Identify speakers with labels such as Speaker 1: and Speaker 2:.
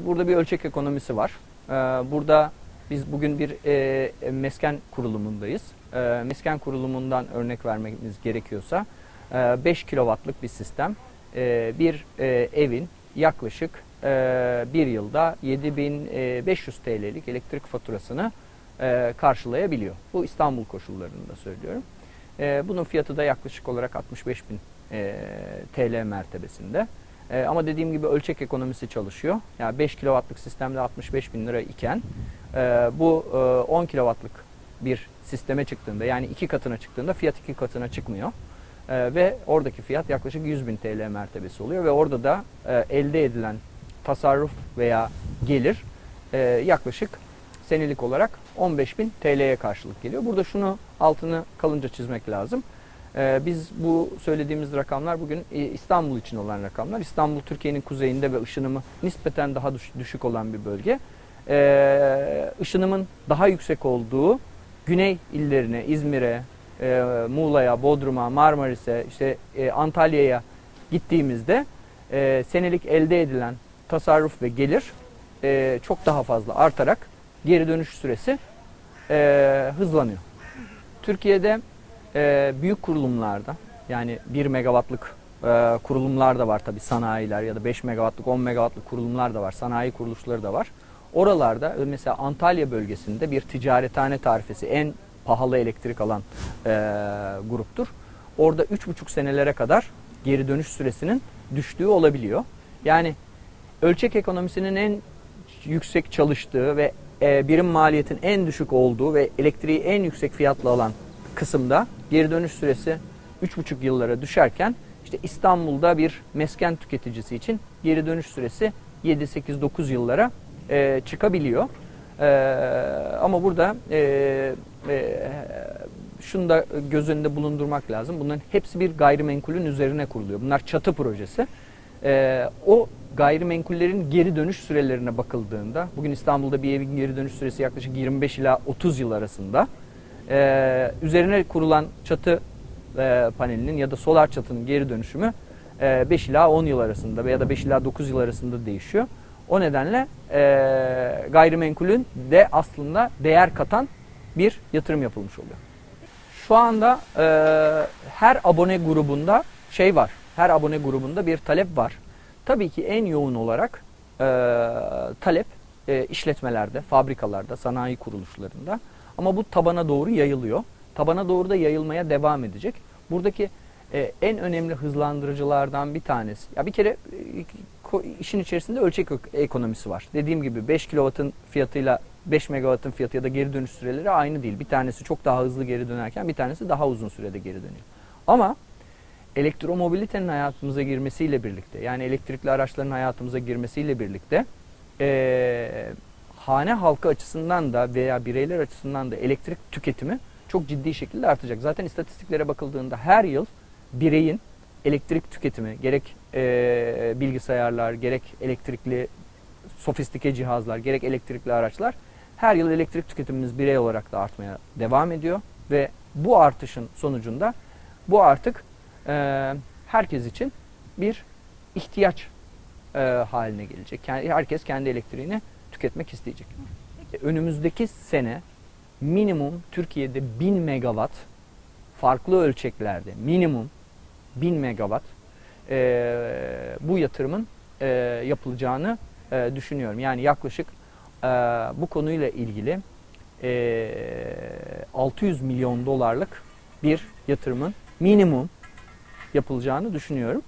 Speaker 1: Burada bir ölçek ekonomisi var. Ee, Burada biz bugün bir e, mesken kurulumundayız. Ee, Mesken kurulumundan örnek vermemiz gerekiyorsa e, 5 kilowattlık bir sistem e, bir e, evin yaklaşık e, bir yılda 7500 TL'lik elektrik faturasını e, karşılayabiliyor. Bu İstanbul koşullarında söylüyorum. E, Bunun fiyatı da yaklaşık olarak 65 bin e, TL mertebesinde. E, ama dediğim gibi ölçek ekonomisi çalışıyor. Yani 5 kW'lık sistemde 65 bin lira iken e, bu e, 10 kW'lık bir sisteme çıktığında yani iki katına çıktığında fiyat iki katına çıkmıyor. E, ve oradaki fiyat yaklaşık 100 bin TL mertebesi oluyor ve orada da e, elde edilen tasarruf veya gelir e, yaklaşık senelik olarak 15 bin TL'ye karşılık geliyor. Burada şunu altını kalınca çizmek lazım. Ee, biz bu söylediğimiz rakamlar bugün e, İstanbul için olan rakamlar. İstanbul Türkiye'nin kuzeyinde ve ışınımı nispeten daha düş- düşük olan bir bölge. Ee, ışınımın daha yüksek olduğu güney illerine, İzmir'e, e, Muğla'ya, Bodrum'a, Marmaris'e, işte e, Antalya'ya gittiğimizde senelik elde edilen tasarruf ve gelir çok daha fazla artarak geri dönüş süresi hızlanıyor. Türkiye'de e, büyük kurulumlarda yani 1 megawattlık e, kurulumlar da var tabi sanayiler ya da 5 megawattlık 10 megawattlık kurulumlar da var sanayi kuruluşları da var. Oralarda e, mesela Antalya bölgesinde bir ticarethane tarifesi en pahalı elektrik alan e, gruptur. Orada 3,5 senelere kadar geri dönüş süresinin düştüğü olabiliyor. Yani ölçek ekonomisinin en yüksek çalıştığı ve e, birim maliyetin en düşük olduğu ve elektriği en yüksek fiyatla alan kısımda geri dönüş süresi 3,5 yıllara düşerken işte İstanbul'da bir mesken tüketicisi için geri dönüş süresi 7, 8, 9 yıllara e, çıkabiliyor. E, ama burada e, e, şunu da göz önünde bulundurmak lazım. Bunların hepsi bir gayrimenkulün üzerine kuruluyor. Bunlar çatı projesi. Ee, o gayrimenkullerin geri dönüş sürelerine bakıldığında, bugün İstanbul'da bir evin geri dönüş süresi yaklaşık 25 ila 30 yıl arasında. Ee, üzerine kurulan çatı e, panelinin ya da solar çatının geri dönüşümü e, 5 ila 10 yıl arasında veya da 5 ila 9 yıl arasında değişiyor. O nedenle e, gayrimenkulün de aslında değer katan bir yatırım yapılmış oluyor. Şu anda e, her abone grubunda şey var. Her abone grubunda bir talep var. Tabii ki en yoğun olarak e, talep e, işletmelerde, fabrikalarda, sanayi kuruluşlarında. Ama bu tabana doğru yayılıyor. Tabana doğru da yayılmaya devam edecek. Buradaki e, en önemli hızlandırıcılardan bir tanesi. Ya bir kere e, işin içerisinde ölçek ek- ekonomisi var. Dediğim gibi 5 kW'ın fiyatıyla 5 megawattın fiyatı ya da geri dönüş süreleri aynı değil. Bir tanesi çok daha hızlı geri dönerken bir tanesi daha uzun sürede geri dönüyor. Ama elektromobilitenin hayatımıza girmesiyle birlikte yani elektrikli araçların hayatımıza girmesiyle birlikte eee, hane halkı açısından da veya bireyler açısından da elektrik tüketimi çok ciddi şekilde artacak. Zaten istatistiklere bakıldığında her yıl bireyin elektrik tüketimi gerek eee, bilgisayarlar gerek elektrikli sofistike cihazlar gerek elektrikli araçlar her yıl elektrik tüketimimiz birey olarak da artmaya devam ediyor ve bu artışın sonucunda bu artık e, herkes için bir ihtiyaç e, haline gelecek. Yani herkes kendi elektriğini tüketmek isteyecek. E, Önümüzdeki sene minimum Türkiye'de 1000 megawatt farklı ölçeklerde minimum 1000 megawatt e, bu yatırımın e, yapılacağını e, düşünüyorum. Yani yaklaşık e, bu konuyla ilgili e, 600 milyon dolarlık bir yatırımın minimum yapılacağını düşünüyorum.